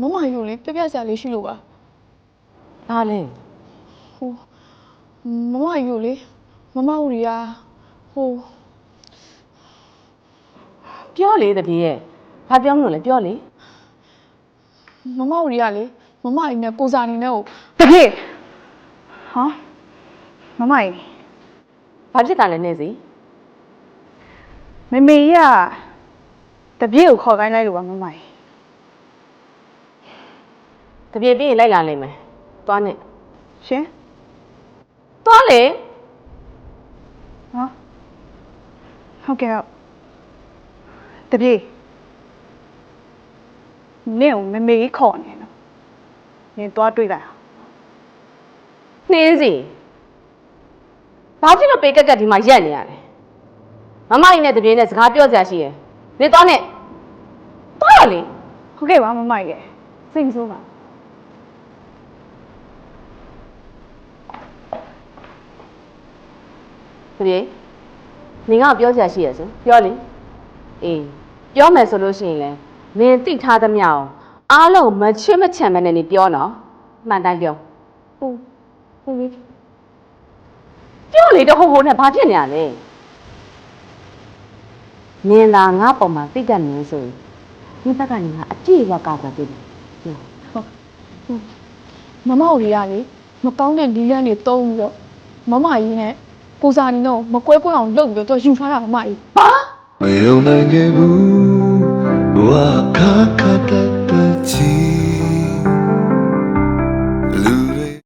မမယူလေပြပြစရာလေးရှိလို့ပါဘာလဲဟိုမမယူလေမမဦးရီယာဟိုပြောလေတပြေရဲ့ဘာပြောမလို့လဲပြောလေမမဦးရီယာလေမမကြီးနဲ့ကိုစာနေနဲ့ကိုတပြေဟာမမကြီးဘာဖြစ်တာလဲနေစီမေမေကြီးကတပြေကိုခေါ်ခိုင်းလိုက်လို့ပါမမကြီး တပြေပြီးရင်လိုက်လာလိမ့်မယ်သွားနဲ့ရှင်သွားလေဟာဟုတ်ကဲ့ဟုတ်တပြေနင့်ကိုမေမေကြီးခေါ်နေနော်နင်သွားတွေ့လိုက်အောင်နှင်းစီဘာဖြစ်လို့ပေကက်ကက်ဒီမှာရက်နေရလဲမမကြီးနဲ့တပြေနဲ့စကားပြောစရာရှိရယ်နေသွားနဲ့သွားရလေဟုတ်ကဲ့ပါမမကြီးရဲ့စိတ်မဆိုးပါ တပြေနေငါ့ကိုပြောစရာရှိရယ်ဆိုပြောလေအေးပြောမယ်ဆိုလို့ရှိရင်လဲနင်တိထားသမျှအောင်အားလုံးမချစ်မချမ်းမနဲ့နေပြောနော်မှန်တိုင်းပြောဟုတ်ဟုတ်လေပြောလေတော့ဟိုဟိုနဲ့ဘာဖြစ်နေရလဲနင်သာငါပုံမှာသိတတ်နေဆိုရင်ဒီဘက်ကနေငါအကြည့်ရောက်ကောက်တာတွေ့တယ်ပြောမမဦးရီယာလေမကောင်းတဲ့လီလန်းတွေတုံးပြီးတော့မမကြီးနဲ့ ကိုစာနေတော့မကွဲကွဲအောင်လုပ်ပြီးတော့သူကယူထားတာမမကြီး ဘာ 没有难给不，我卡卡